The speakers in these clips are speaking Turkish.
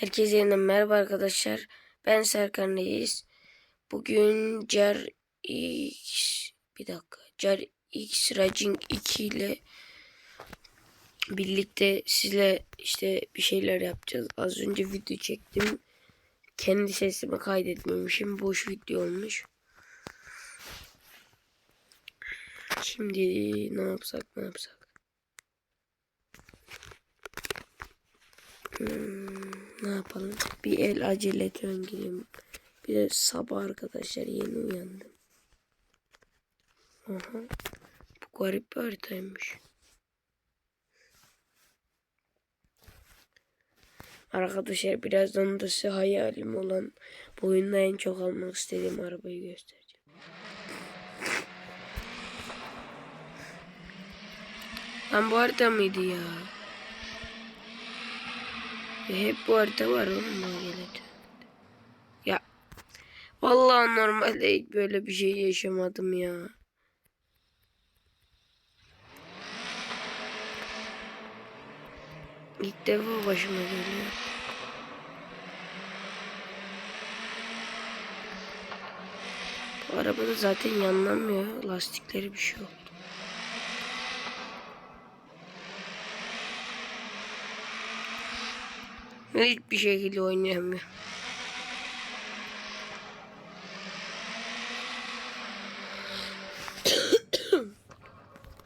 Herkese yeniden merhaba arkadaşlar. Ben Serkan Reis. Bugün Cer X bir dakika. Cer X Raging 2 ile birlikte sizle işte bir şeyler yapacağız. Az önce video çektim. Kendi sesimi kaydetmemişim. Boş video olmuş. Şimdi ne yapsak ne yapsak. Hmm, ne yapalım? Bir el acele döngülüm. Bir de sabah arkadaşlar yeni uyandım. Aha. Bu garip bir haritaymış. Arkadaşlar birazdan da size hayalim olan bu oyunda en çok almak istediğim arabayı göstereceğim. Lan bu harita mıydı ya? Ya hep bu harita var oğlum böyle. Ya vallahi normalde hiç böyle bir şey yaşamadım ya. İlk defa başıma geliyor. Bu arabada zaten yanlamıyor. Lastikleri bir şey oldu. Hiçbir şekilde oynayamıyor.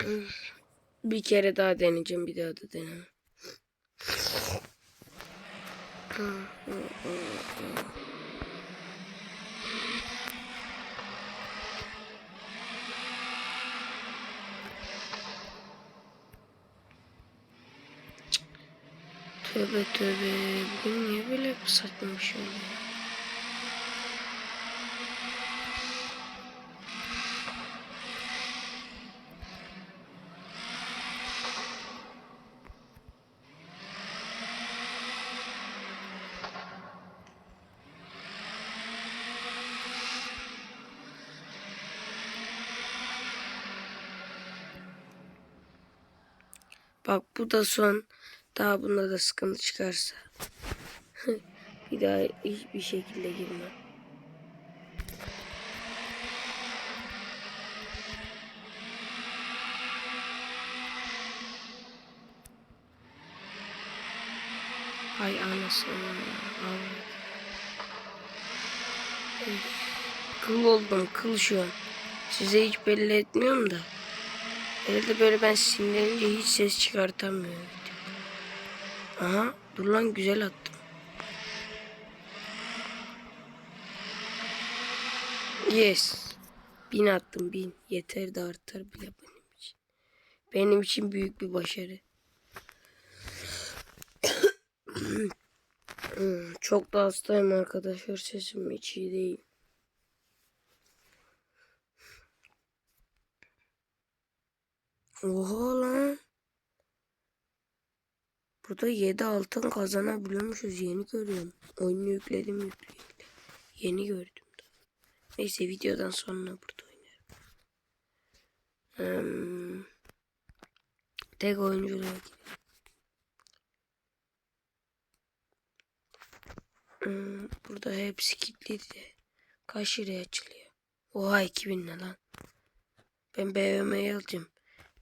bir kere daha deneyeceğim. Bir daha da denemem. Tövbe tövbe. Bugün niye böyle saçma oluyor? Bak bu da son. Daha bunda da sıkıntı çıkarsa. bir daha hiçbir şekilde girmem. Hay anasını. Üf, Kıl oldum kıl şu an. Size hiç belli etmiyorum da. Herhalde böyle ben sinirlenince hiç ses çıkartamıyorum. Aha dur lan güzel attım. Yes. Bin attım bin. Yeter de artar bile benim için. Benim için büyük bir başarı. Çok da hastayım arkadaşlar. Sesim hiç iyi değil. Oha lan. Burada 7 altın kazanabiliyormuşuz. Yeni görüyorum. Oyunu yükledim yükleyeli. Yeni gördüm. Da. Neyse videodan sonra burada oynarım. Hmm. Tek oyunculuğa girelim. Hmm, burada hepsi kilitliydi. Kaç liraya açılıyor? Oha 2000 ne lan? Ben BVM'yi alacağım.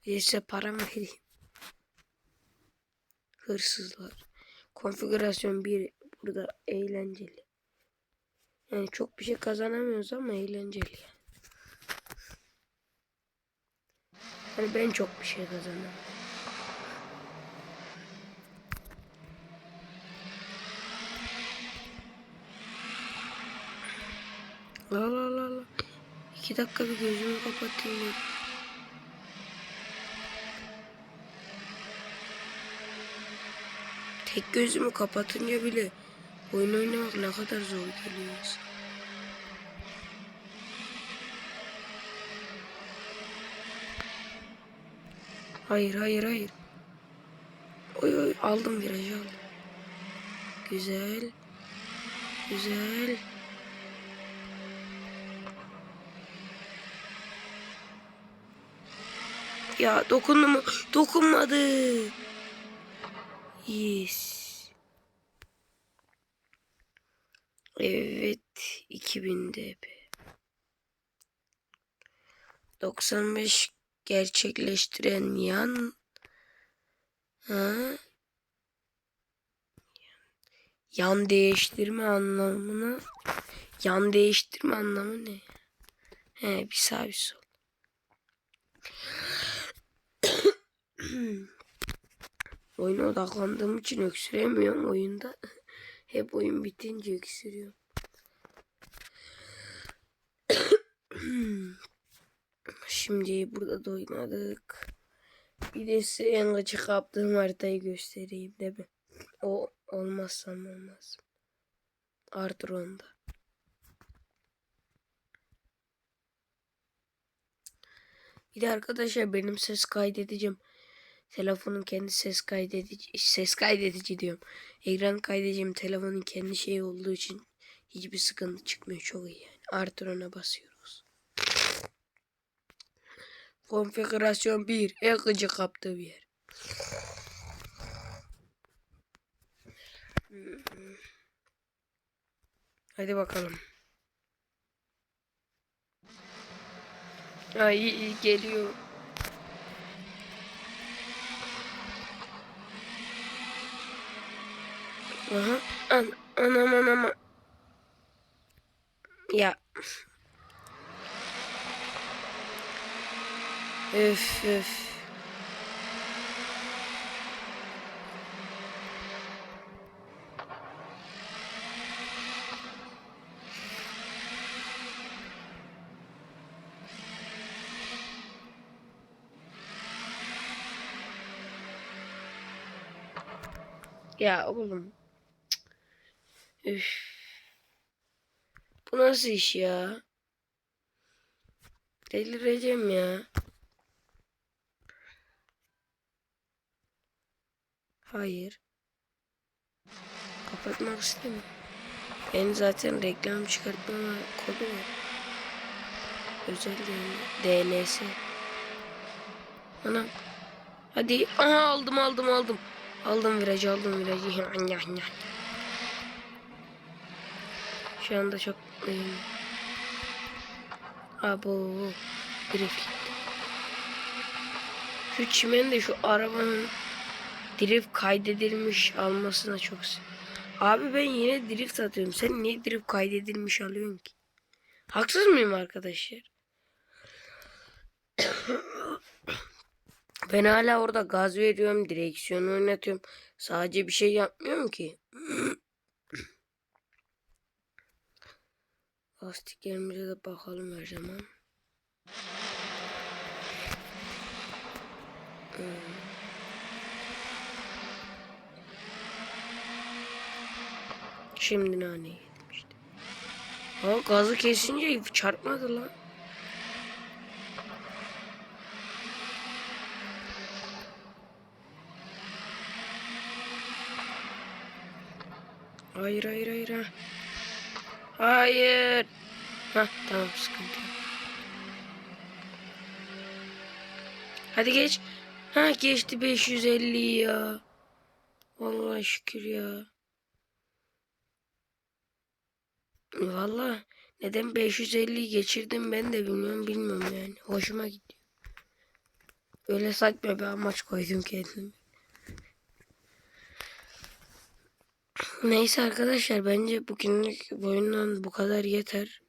Bir de size para mı vereyim? Hırsızlar. Konfigürasyon 1 burada eğlenceli. Yani çok bir şey kazanamıyoruz ama eğlenceli yani. Hani ben çok bir şey kazanamıyorum. La la la la. İki dakika bir gözümü kapatayım. Tek gözümü kapatınca bile oyun oynamak ne kadar zor geliyor. Hayır hayır hayır. Oy oy aldım virajı aldım. Güzel. Güzel. Ya dokundu mu? Dokunmadı. Yes. Evet 2000 dp. 95 gerçekleştiren yan ha? yan değiştirme anlamına yan değiştirme anlamı ne? He bir sağ bir sol. Oyuna odaklandığım için öksüremiyorum oyunda. Hep oyun bitince öksürüyorum. Şimdi burada da oynadık. Bir de size en gıcık yaptığım haritayı göstereyim değil mi? O olmazsam olmaz. Artır onda. Bir de arkadaşlar benim ses kaydedeceğim. Telefonun kendi ses kaydedici ses kaydedici diyorum. Ekran kaydedeceğim telefonun kendi şeyi olduğu için hiçbir sıkıntı çıkmıyor. Çok iyi yani. Artır ona basıyoruz. Konfigürasyon 1. En gıcık kaptığı bir yer. Hadi bakalım. Ay geliyor. Aha. An anam anam. Ya. Öf öf. Ya oğlum. Üf. Bu nasıl iş ya? Delireceğim ya. Hayır. Kapatmak istemiyorum. Ben zaten reklam çıkartmama kodu var. Özel DNS. Anam. Hadi. Aha aldım aldım aldım. Aldım virajı aldım virajı. Şu anda çok mutluyum. Abo. Drift. Şu çimen de şu arabanın drift kaydedilmiş almasına çok Abi ben yine drift atıyorum. Sen niye drift kaydedilmiş alıyorsun ki? Haksız mıyım arkadaşlar? Ben hala orada gaz veriyorum, direksiyonu oynatıyorum. Sadece bir şey yapmıyorum ki. Lastiklerimize de bakalım her zaman. Hmm. Şimdi nane yedim işte. Ama gazı kesince çarpmadı lan. Hayır hayır hayır ha. Hayır. Hah tamam sıkıntı yok. Hadi geç. Ha geçti 550 ya. Vallahi şükür ya. Vallahi neden 550'yi geçirdim ben de bilmiyorum bilmiyorum yani. Hoşuma gidiyor. Öyle saçma bir amaç koydum kendime. Neyse arkadaşlar bence bugünlük bu oyundan bu kadar yeter.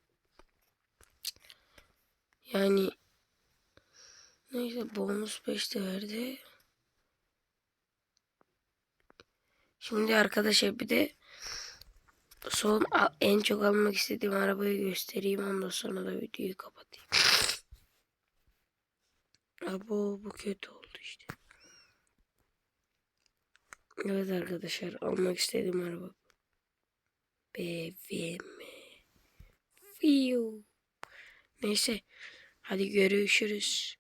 Yani neyse bonus 5 de verdi. Şimdi arkadaşlar bir de son en çok almak istediğim arabayı göstereyim. Ondan sonra da videoyu kapatayım. Abo bu kötü oldu işte. Evet arkadaşlar almak istediğim araba. BMW. Fiu. Neyse. Hadi görüşürüz.